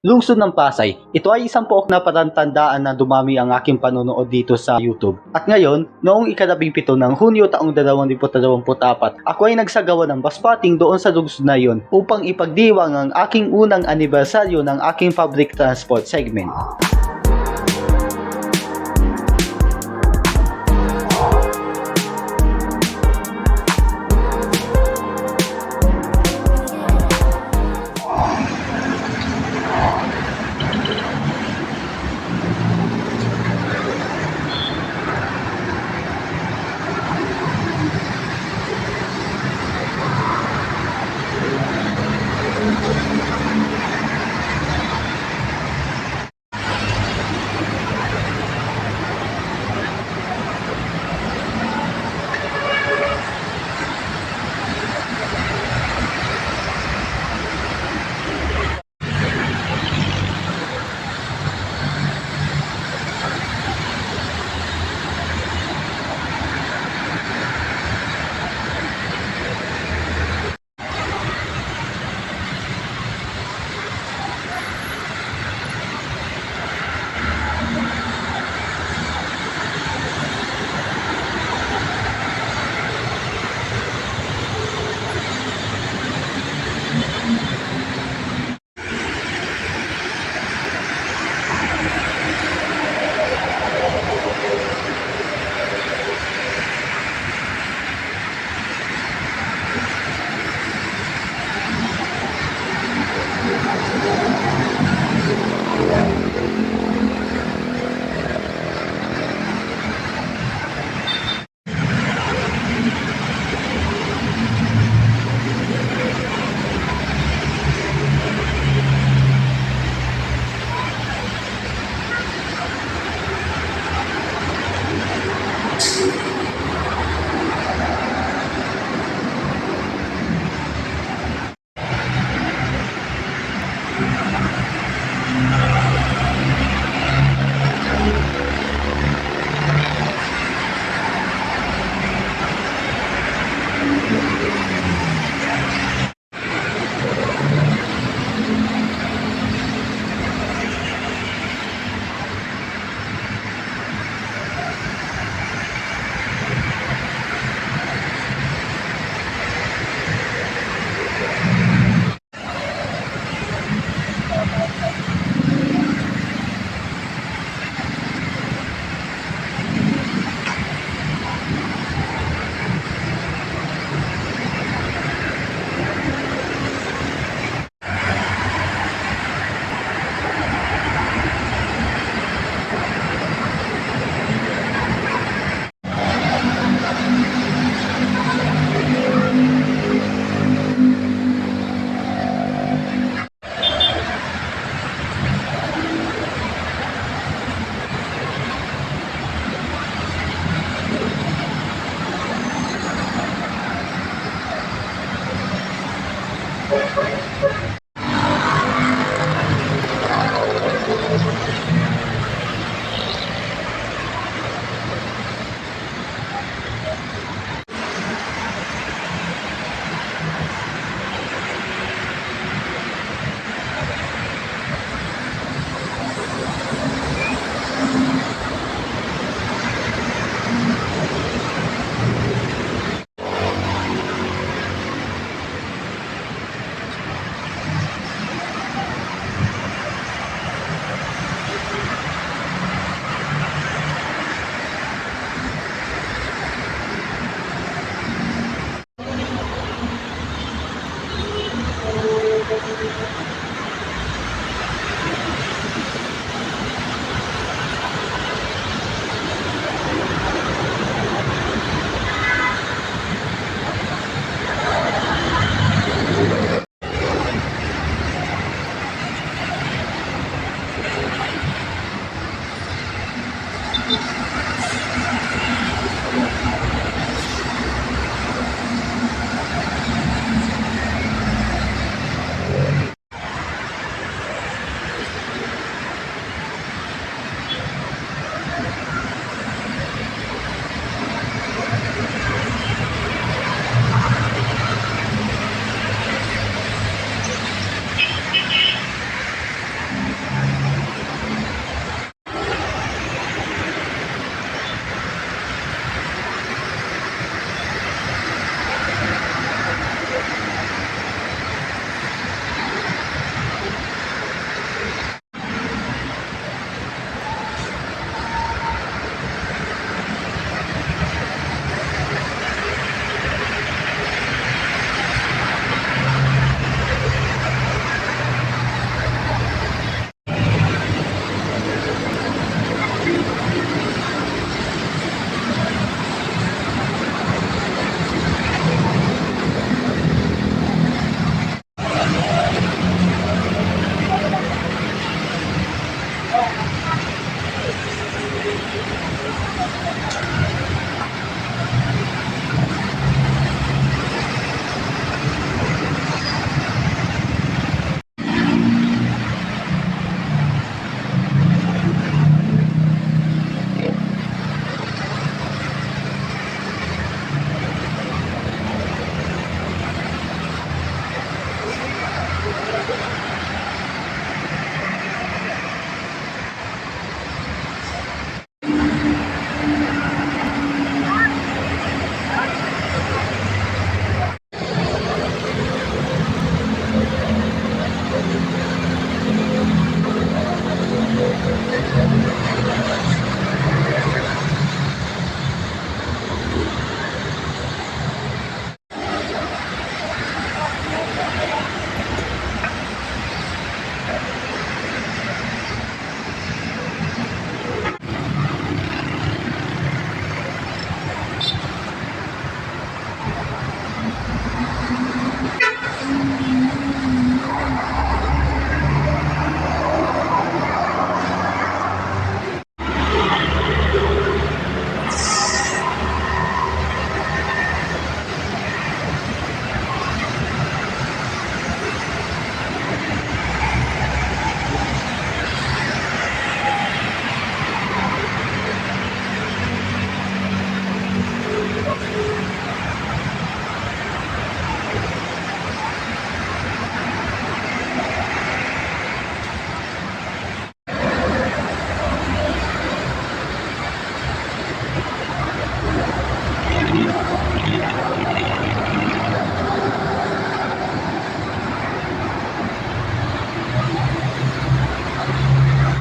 Lungsod ng Pasay, ito ay isang pook na patantandaan na dumami ang aking panonood dito sa YouTube. At ngayon, noong ikalabing pito ng Hunyo taong 2024, ako ay nagsagawa ng baspatting doon sa lungsod na yon upang ipagdiwang ang aking unang anibersaryo ng aking public transport segment.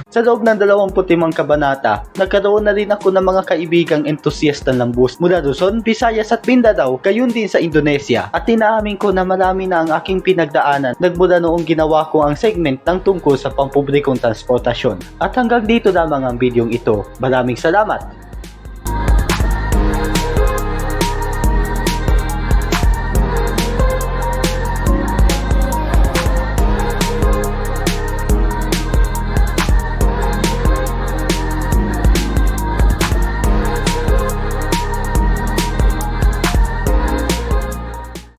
Sa loob ng 25 kabanata, nagkaroon na rin ako ng mga kaibigang entusiasta ng bus mula Luzon, Visayas at Mindanao, gayon din sa Indonesia. At tinaamin ko na marami na ang aking pinagdaanan nagmula noong ginawa ko ang segment ng tungkol sa pampublikong transportasyon. At hanggang dito lamang ang bidyong ito. Maraming salamat!